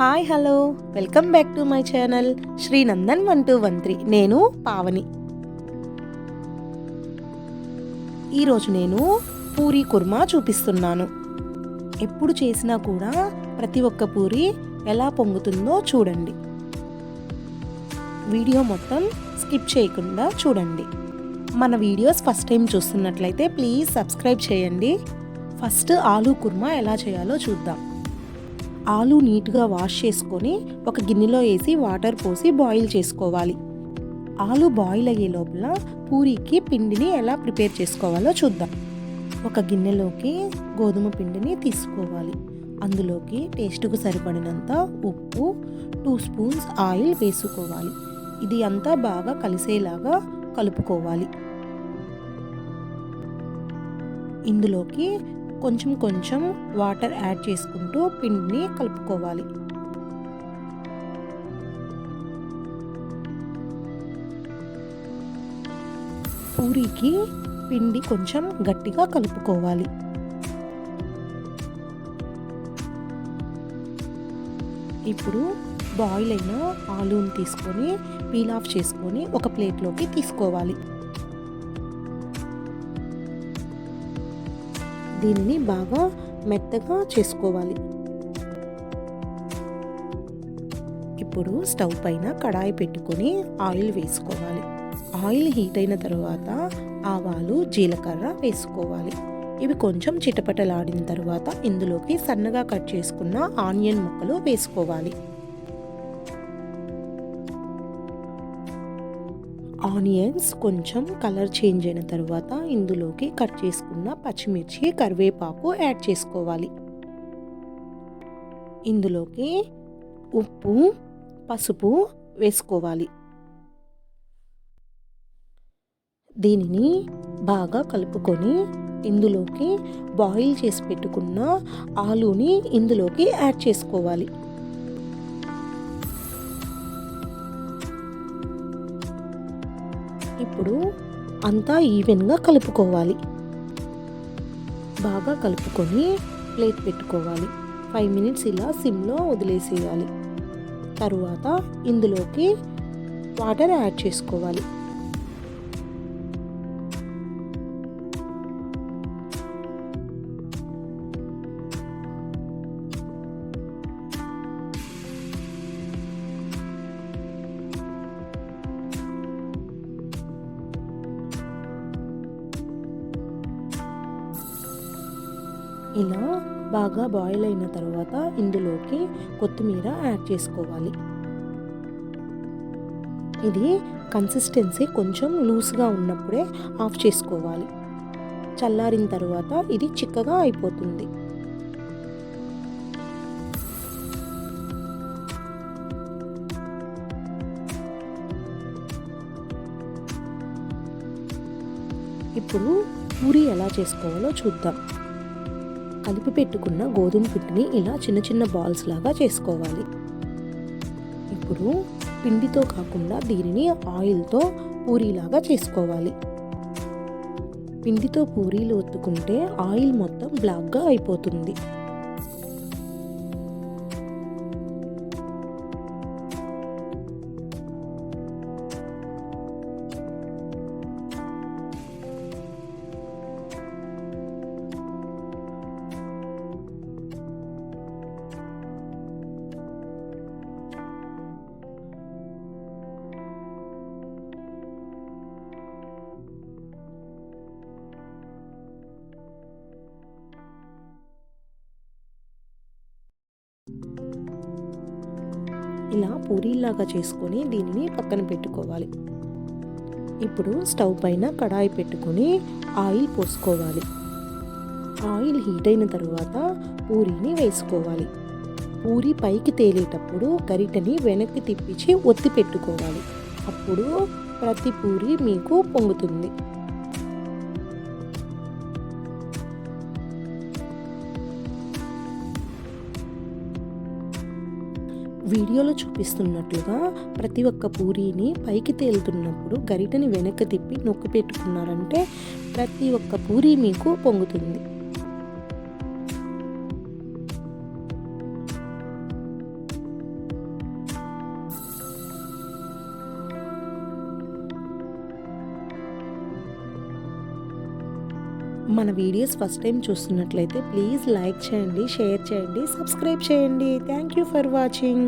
Hi hello welcome back to my channel Srinandan one two one three నేను పావని. ఈరోజు నేను పూరీ కుర్మా చూపిస్తున్నాను. ఎప్పుడు చేసినా కూడా ప్రతి ఒక్క పూరి ఎలా పొంగుతుందో చూడండి. వీడియో మొత్తం స్కిప్ చేయకుండా చూడండి. మన వీడియోస్ ఫస్ట్ టైం చూస్తున్నట్లయితే ప్లీజ్ సబ్స్క్రైబ్ చేయండి. ఫస్ట్ ఆలూ కుర్మా ఎలా చేయాలో చూద్దాం. ఆలు నీట్గా వాష్ చేసుకొని ఒక గిన్నెలో వేసి వాటర్ పోసి బాయిల్ చేసుకోవాలి. ఆలు బాయిల్ అయ్యే లోపల పూరీకి పిండిని ఎలా ప్రిపేర్ చేసుకోవాలో చూద్దాం. ఒక గిన్నెలోకి గోధుమ పిండిని తీసుకోవాలి. అందులోకి టేస్ట్కు సరిపడినంత ఉప్పు టూ స్పూన్స్ ఆయిల్ వేసుకోవాలి. ఇది అంతా బాగా కలిసేలాగా కలుపుకోవాలి. ఇందులోకి కొంచెం కొంచెం వాటర్ యాడ్ చేసుకుంటూ పిండిని కలుపుకోవాలి. పూరీకి పిండి కొంచెం గట్టిగా కలుపుకోవాలి. ఇప్పుడు బాయిల్ అయిన ఆలూని తీసుకొని పీల్ ఆఫ్ చేసుకొని ఒక ప్లేట్లోకి తీసుకోవాలి. దీనిని బాగా మెత్తగా చేసుకోవాలి. ఇప్పుడు స్టవ్ పైన కడాయి పెట్టుకొని ఆయిల్ వేసుకోవాలి. ఆయిల్ హీట్ అయిన తర్వాత ఆవాలు జీలకర్ర వేసుకోవాలి. ఇవి కొంచెం చిటపటలాడిన తర్వాత ఇందులోకి సన్నగా కట్ చేసుకున్న ఆనియన్ ముక్కలు వేసుకోవాలి. ఆనియన్స్ కొంచెం కలర్ చేంజ్ అయిన తర్వాత ఇందులోకి కట్ చేసుకున్న పచ్చిమిర్చి కరివేపాకు యాడ్ చేసుకోవాలి. ఇందులోకి ఉప్పు పసుపు వేసుకోవాలి. దీనిని బాగా కలుపుకొని ఇందులోకి బాయిల్ చేసి పెట్టుకున్న ఆలూని ఇందులోకి యాడ్ చేసుకోవాలి. ఇప్పుడు అంతా ఈవెన్గా కలుపుకోవాలి. బాగా కలుపుకొని ప్లేట్ పెట్టుకోవాలి. ఫైవ్ మినిట్స్ ఇలా సిమ్లో వదిలేసేయాలి. తరువాత ఇందులోకి వాటర్ యాడ్ చేసుకోవాలి. ఇలా బాగా బాయిల్ అయిన తర్వాత ఇందులోకి కొత్తిమీర యాడ్ చేసుకోవాలి. ఇది కన్సిస్టెన్సీ కొంచెం లూస్గా ఉన్నప్పుడే ఆఫ్ చేసుకోవాలి. చల్లారిన తర్వాత ఇది చిక్కగా అయిపోతుంది. ఇప్పుడు పూరి ఎలా చేసుకోవాలో చూద్దాం. కలిపి పెట్టుకున్న గోధుమ పిండిని ఇలా చిన్న చిన్న బాల్స్ లాగా చేసుకోవాలి. ఇప్పుడు పిండితో కాకుండా దీనిని ఆయిల్తో పూరీలాగా చేసుకోవాలి. పిండితో పూరీలు ఒత్తుకుంటే ఆయిల్ మొత్తం బ్లాక్గా అయిపోతుంది. ఇలా పూరీలాగా చేసుకొని దీనిని పక్కన పెట్టుకోవాలి. ఇప్పుడు స్టవ్ పైన కడాయి పెట్టుకొని ఆయిల్ పోసుకోవాలి. ఆయిల్ హీట్ అయిన తర్వాత పూరీని వేసుకోవాలి. పూరి పైకి తేలేటప్పుడు గరిటని వెనక్కి తిప్పించి ఒత్తి పెట్టుకోవాలి. అప్పుడు ప్రతి పూరి మీకు పొంగుతుంది. వీడియోలో చూపిస్తున్నట్లుగా ప్రతి ఒక్క పూరీని పైకి తేలుతున్నప్పుడు గరిటని వెనక్కి తిప్పి నొక్కి పెట్టుకున్నారంటే ప్రతి ఒక్క పూరి మీకు పొంగుతుంది. మన వీడియోస్ ఫస్ట్ టైం చూస్తున్నట్లయితే ప్లీజ్ లైక్ చేయండి షేర్ చేయండి సబ్స్క్రైబ్ చేయండి. Thank you for watching